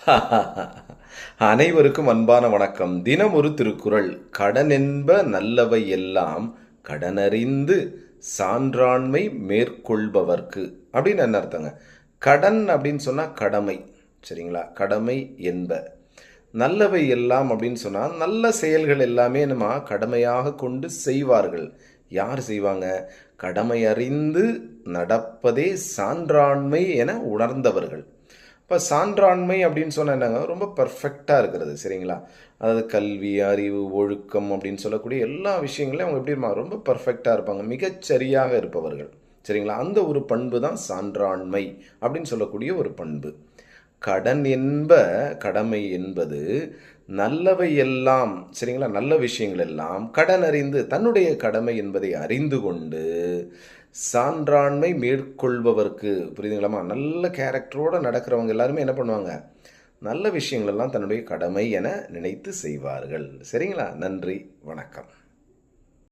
அனைவருக்கும் அன்பான வணக்கம். தினம் ஒரு திருக்குறள். கடன் என்ப நல்லவை எல்லாம் கடனறிந்து சான்றாண்மை மேற்கொள்பவர்க்கு. அப்படின்னு என்ன அர்த்தங்க? கடன் அப்படின்னு சொன்னால் கடமை. சரிங்களா? கடமை என்ப. நல்லவை எல்லாம் அப்படின்னு சொன்னால் நல்ல செயல்கள் எல்லாமே நம்ம கடமையாக கொண்டு செய்வார்கள். யார் செய்வாங்க? கடமை அறிந்து நடப்பதே சான்றாண்மை என உணர்ந்தவர்கள். இப்போ சான்றாண்மை அப்படின்னு சொன்னால் என்னங்க? ரொம்ப பர்ஃபெக்டாக இருக்கிறது சரிங்களா? அதாவது கல்வி அறிவு ஒழுக்கம் அப்படின்னு சொல்லக்கூடிய எல்லா விஷயங்களையும் அவங்க எப்படி இருப்பாங்க? ரொம்ப பர்ஃபெக்டாக இருப்பாங்க. மிகச்சரியாக இருப்பவர்கள் சரிங்களா? அந்த ஒரு பண்பு தான் சான்றாண்மை அப்படின்னு சொல்லக்கூடிய ஒரு பண்பு. கடன் என்ப கடமை என்பது நல்லவை எல்லாம் சரிங்களா? நல்ல விஷயங்கள் எல்லாம் கடன் அறிந்து தன்னுடைய கடமை என்பதை அறிந்து கொண்டு சான்றாண்மை மேற்கொள்பவர்க்கு புரியுதுங்களாமா நல்ல கேரக்டரோடு நடக்கிறவங்க எல்லாருமே என்ன பண்ணுவாங்க? நல்ல விஷயங்களெல்லாம் தன்னுடைய கடமை என நினைத்து செய்வார்கள். சரிங்களா? நன்றி வணக்கம்.